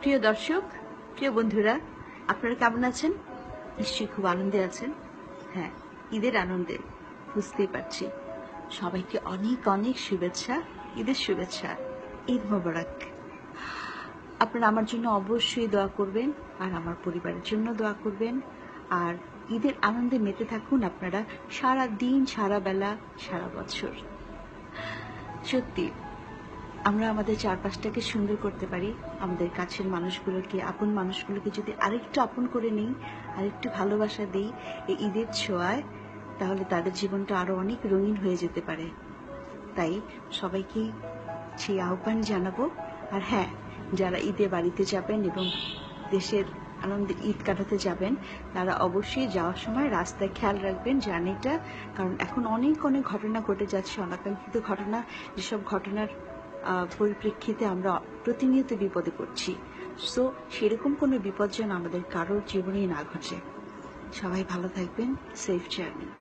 প্রিয় দর্শক, প্রিয় বন্ধুরা, আপনারা কেমন আছেন? নিশ্চয়ই খুব আনন্দে আছেন। হ্যাঁ ঈদের আনন্দে, বুঝতেই পারছি। সবাইকে অনেক অনেক শুভেচ্ছা, ঈদের শুভেচ্ছা, ঈদ মোবারক। আপনারা আমার জন্য অবশ্যই দোয়া করবেন আর আমার পরিবারের জন্য দোয়া করবেন। আর ঈদের আনন্দে মেতে থাকুন আপনারা সারা দিন সারা বেলা সারা বছর। সত্যি আমরা আমাদের চারপাশটাকে সুন্দর করতে পারি। আমাদের কাছের মানুষগুলোকে, আপন মানুষগুলোকে যদি আরেকটু আপন করে নিই, আরেকটু ভালোবাসা দিই এই ঈদের ছোঁয়ায়, তাহলে তাদের জীবনটা আরও অনেক রঙিন হয়ে যেতে পারে। তাই সবাইকে সেই আহ্বান জানাব। আর হ্যাঁ যারা ঈদে বাড়িতে যাবেন এবং দেশের আনন্দে ঈদ কাটাতে যাবেন, তারা অবশ্যই যাওয়ার সময় রাস্তায় খেয়াল রাখবেন জার্নিটা। কারণ এখন অনেক অনেক ঘটনা ঘটে যাচ্ছে, অনাকাঙ্ক্ষিত ঘটনা। যেসব ঘটনার পরিপ্রেক্ষিতে আমরা প্রতিনিয়ত বিপদে পড়ছি। সো সেরকম কোনো বিপদ যেন আমাদের কারোর জীবনেই না ঘটে। সবাই ভালো থাকবেন। Safe journey